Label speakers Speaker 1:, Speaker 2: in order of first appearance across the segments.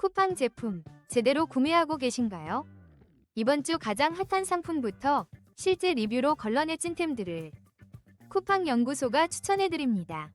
Speaker 1: 쿠팡 제품 제대로 구매하고 계신가요? 이번 주 가장 핫한 상품부터 실제 리뷰로 걸러내 찐템들을 쿠팡 연구소가 추천해드립니다.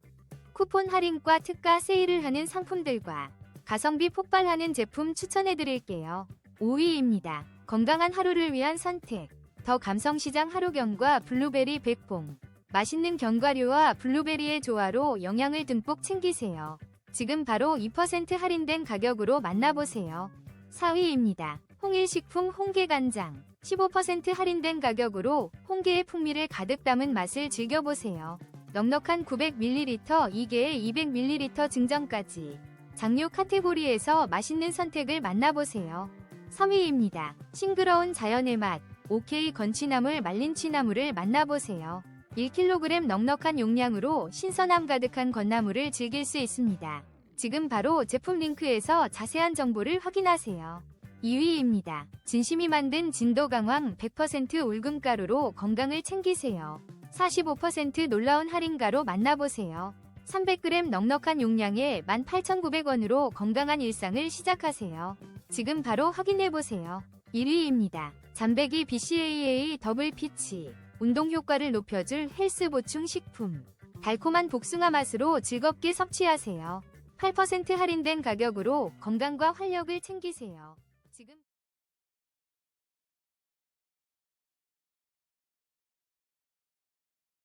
Speaker 1: 쿠폰 할인과 특가 세일을 하는 상품들과 가성비 폭발하는 제품 추천해드릴게요. 5위입니다. 건강한 하루를 위한 선택. 더 감성시장 하루경과 블루베리 백봉. 맛있는 견과류와 블루베리의 조화로 영양을 듬뿍 챙기세요. 지금 바로 2% 할인된 가격으로 만나보세요. 4위입니다. 홍일식품 홍게간장. 15% 할인된 가격으로 홍게의 풍미를 가득 담은 맛을 즐겨보세요. 넉넉한 900ml 2개에 200ml 증정까지. 장류 카테고리에서 맛있는 선택을 만나보세요. 3위입니다. 싱그러운 자연의 맛. OK 건취나물 말린 취나물을 만나보세요. 1kg 넉넉한 용량으로 신선함 가득한 건나물을 즐길 수 있습니다. 지금 바로 제품 링크에서 자세한 정보를 확인하세요. 2위입니다. 진심이 만든 진도 강황 100% 울금가루로 건강을 챙기세요. 45% 놀라운 할인가로 만나보세요. 300g 넉넉한 용량에 18,900원으로 건강한 일상을 시작하세요. 지금 바로 확인해보세요. 1위입니다. 잠배기 BCAA 더블 피치. 운동 효과를 높여줄 헬스 보충 식품. 달콤한 복숭아 맛으로 즐겁게 섭취하세요. 8% 할인된 가격으로 건강과 활력을 챙기세요. 지금